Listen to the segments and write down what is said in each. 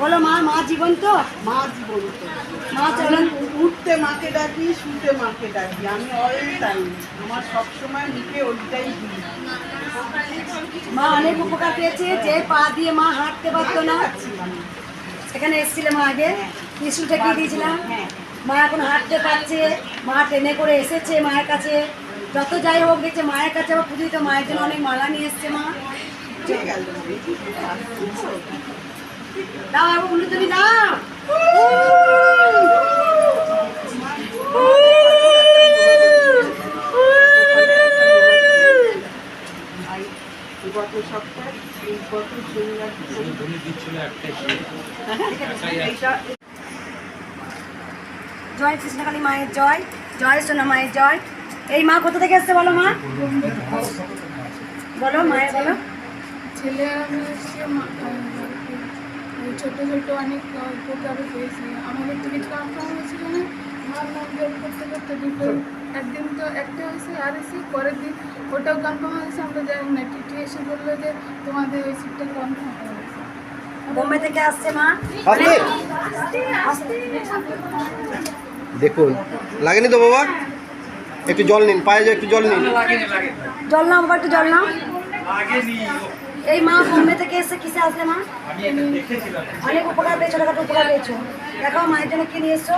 বলো মা মা জীবন তো? মা জীবন্ত মা চলেন। উঠতে মাকে ডাকি, শুতে মাকে ডাকি। আমি অল টাইম আমার সবসময় মুখে ওইটাই দিই। মা অনেক উপকার পেয়েছে, যে পা দিয়ে মা হাঁটতে পারতো না। এখানে এসেছিল মা আগে। টিস্যুটা দিয়ে দিয়েছিলাম? মা এখন হাঁটতে পারছে। মা ট্রেনে করে এসেছে মায়ের কাছে। যত যাই হোক, দেখছে মায়ের কাছে আবার পুজোতে মায়ের জন্য অনেক মালা নিয়ে এসছে মা। দাও বলু তুমি দাও। গত সপ্তাহে গত শনিবার দিচ্ছিল একটাই জয় কৃষ্ণকালী মায়ের জয় জয় সোনা মায়ের জয়। এই মা কোথা থেকে এসছে বলো মা? বলো মায়ের বলো। ছেলে ছোটো ছোটো অনেক উপকারও পেয়েছি আমাদের তো কিছু কনফার্ম হয়েছিল না। নাম জোর করতে করতে দুটো একদিন তো একটা হয়েছে আর এসে পরের দিন ওটাও কনফার্ম হয়েছে আমরা জানি না। টিটি এসে বলল যে তোমাদের ওই সিটটা কনফার্ম হয়েছে বোম্বে থেকে আসছে মা। দেখুন লাগেনি তো বাবা? একটু জল নিন পায়ে যে একটু জল নিন। জল নাও বাবা একটু জল নাও। এই মা বোম্বে থেকে এসে কিসে আসলে মা? অনেক উপকার পেয়েছ ছোটখাটো উপকার পেয়েছ। দেখো মায়ের জন্য কি নিয়ে এসছো?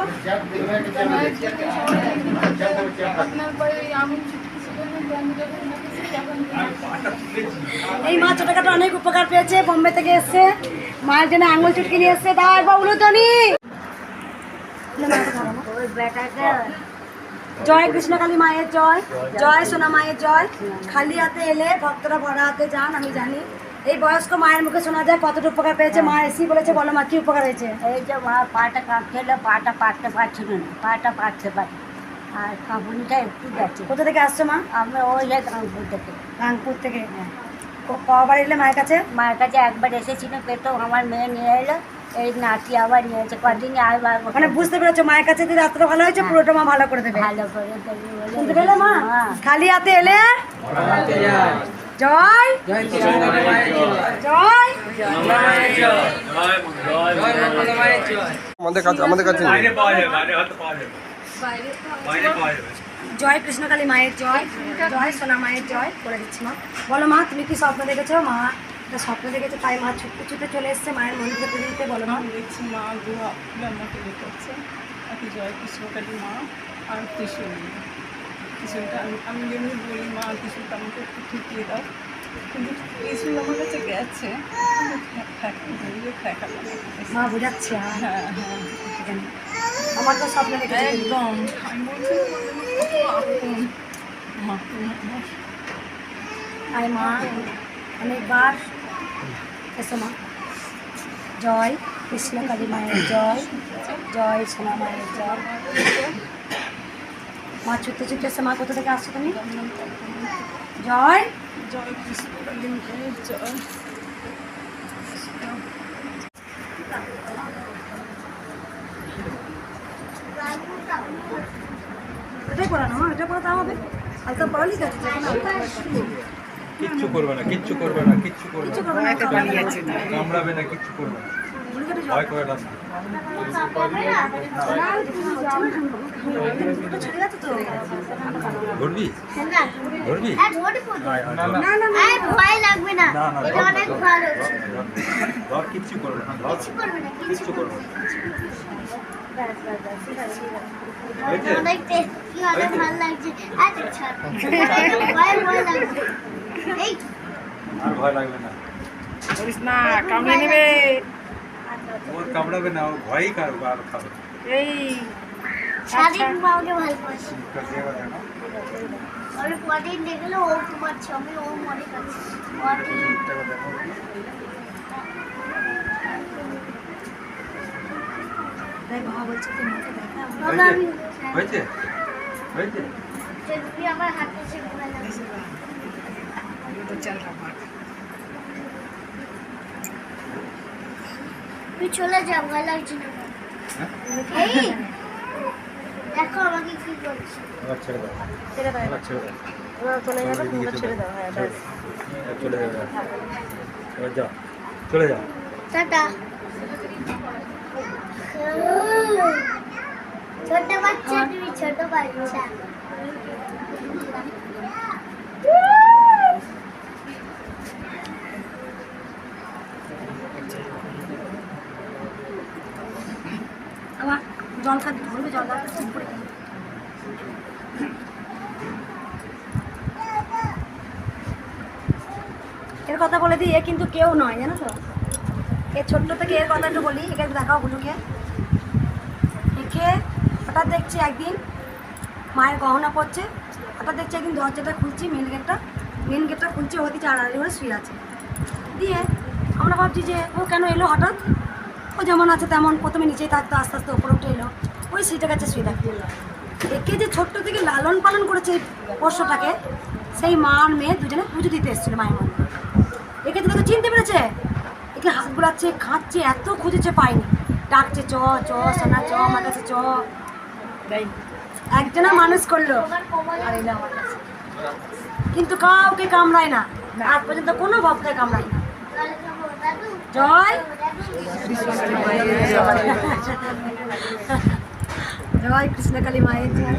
এই মা ছোটখাটো অনেক উপকার পেয়েছে বোম্বে থেকে এসছে। মায়ের জন্য আঙুল চুটকি নিয়ে এসছে দাও একবার উলুতনি জয় কৃষ্ণকালী মায়ের জয় জয় সোনা মায়ের জয়। খালি হাতে এলে ভক্তরা ভরা হাতে যান আমি জানি। এই বয়স্ক মায়ের মুখে শোনা যায় কতটা উপকার পেয়েছে। মা এসি বলেছে বলো মা কি উপকার হয়েছে? এই যে মা পাটা কাঁপছিল পাটা পারতে পারছিল না পাটা পারতে পারে আর কাঁপুনিটা একটু যাচ্ছে কোথা থেকে আসছো মা? আমরা ওই যাই কানপুর থেকে। কানপুর থেকে ক- কবার এলে মায়ের কাছে? মায়ের কাছে একবার এসেছিল পেতো আমার মেয়ে নিয়ে এলো এই নাতি আবার নিয়েছে কদিন আবার মানে বুঝতে পেরেছ মায়ের কাছে যদি রাত্রে ভালো হয়েছে পুরোটা মা ভালো করে দেবে। ভালো করে দেবে মা? হ্যাঁ। খালি হাতে এলে? জয়। জয় আমাদের কাছে আমাদের জয় কৃষ্ণকালী মায়ের জয়। জয় সোনা মায়ের জয় বলে দিচ্ছি মা। বলো মা তুমি কি স্বপ্ন দেখেছ? মা একটা স্বপ্ন দেখেছ তাই মা ছুটতে ছুটে চলে এসছে মায়ের মন্দিরে পুজো দিতে বলো মা। দেখছি মা গুহা আমাকে একই জয় কৃষ্ণকালী মা আর ত্রিশুল ত্রিশুলটা আমি আমি যেমনি বলি মা ত্রিশুলটা আমাকে একটু ঠিকিয়ে দাও। কিন্তু ত্রিশুল আমার কাছে গেছে। মা বোঝাচ্ছে আ, হ্যাঁ হ্যাঁ আমার তো স্বপ্ন একদম। আমি বলছি আয় মা অনেকবার এসো মা। জয় কৃষ্ণকালী মায়ের জয় জয় সোনা মায়ের জয়। মা ছুটতে ছুটতে এসে মা কোথা থেকে আসছো তুমি? জয়। জয় জয় এটাই পড়ানো মা এটা পড়াতে হবে। হালকা পড়ালি গেছে কিচ্ছু করবে না কিচ্ছু করবে না কিচ্ছু করবে না। কামড়াবে না কিচ্ছু করবে না। ভয় করে না ধরবি ধরবি লাগবে না। এটা অনেক ভালো। ধর, কিচ্ছু করবে না ধর। করবে না? অনেক কি? অনেক ভালো লাগছে। আচ্ছা ছাড়। ভয় ভয় লাগবে এই। আর ভয় লাগবে না। বলিস না কামড়ে নেবে। ওর কামড়াবে না ও ভয়ই কারও আর খাবে এই মাকে ভালোবাসি কদিন দেখলে ও তোমার ছবি ও মনে করছে হয়েছে হয়েছে আমার হাতে সে ভয় তুই চলে যা ভয় লাগছে না। হ্যাঁ? এই দেখো আমাকে কি করছে ছেড়ে দাও। ছেড়ে দাও। ছেড়ে দাও। এবার চলে যাবে? তোমরা ছেড়ে দাও। হ্যাঁ ব্যাস। চলে যাবে। এবার যাও। চলে যাও। টাটা। ছোট বাচ্চা তুমি ছোট বাচ্চা আমার জল খাতে ধরবে জল খাতে চুপ করে গেল। এর কথা বলে দিই, এ কিন্তু কেউ নয়, জানো তো? এ ছোট্ট থেকে এর কথা একটু বলি, একে দেখাও বুলুকে একে হঠাৎ দেখছি একদিন মায়ের গহনা পড়ছে হঠাৎ দেখছি একদিন দরজাটা খুলছি মেন গেটটা মেন গেটটা খুলছি ও দিচ্ছে আড়াআড়ি করে শুয়ে আছে। দিয়ে আমরা ভাবছি যে ও কেন এলো হঠাৎ? ও যেমন আছে তেমন প্রথমে নিচেই থাকতো আস্তে আস্তে ওপরে উঠে এলো। ওই সিটের কাছে শুয়ে থাকতো একে যে ছোট্ট থেকে লালন পালন করেছে এই পোষ্যটাকে সেই মা আর মেয়ে দুজনে পুজো দিতে এসেছিল মায়ের মন্দিরে একে তো চিনতে পেরেছে একে হাত বুলাচ্ছে খাচ্ছে এত খুঁজেছে পায়নি। ডাকছে চ চ সোনা চ আমার কাছে চ। একজনা মানুষ করল। আর এলো আমার কাছে কিন্তু কাউকে কামড়ায় না। আজ পর্যন্ত কোনো ভক্তকে কামড়ায় না। জয় জয় কৃষ্ণকালী মায়ের জয়।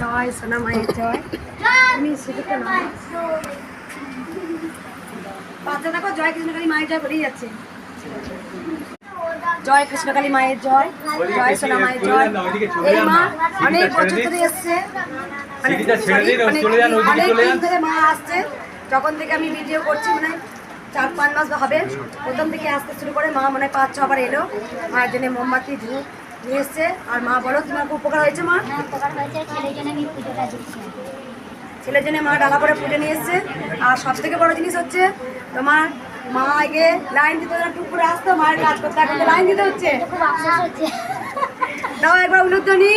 জয় সোনা মায়ের জয়। তুমি সেটাকে বাচ্চা দেখো জয় কৃষ্ণকালী মায়ের জয় বলেই যাচ্ছে। জয় কৃষ্ণকালী মায়ের জয় জয় সোনা মায়ের জয়। এই মা অনেক বছর ধরে এসছে। মানে দিন, অনেক- দিন। ধরে মা আসছে। যখন থেকে আমি ভিডিও করছি মানে চার পাঁচ মাস হবে। প্রথম থেকে আসতে শুরু করে মা মনে হয় পাঁচ ছবার এলো। মায়ের জন্য মোমবাতি ধূপ নিয়ে এসছে। আর মা বলো তোমার খুব উপকার হয়েছে মা? হ্যাঁ উপকার হয়েছে। ছেলের জন্য আমি পুজোটা দিচ্ছি ছেলের জন্য মা ডালা করে পুজো নিয়ে এসছে। আর সব থেকে বড় জিনিস হচ্ছে তোমার মা আগে লাইন দিতে না, টুক করে আসতো। মায়ের কাজ করতে এখন লাইন দিতে হচ্ছে। দাও একবার উলুধ্বনি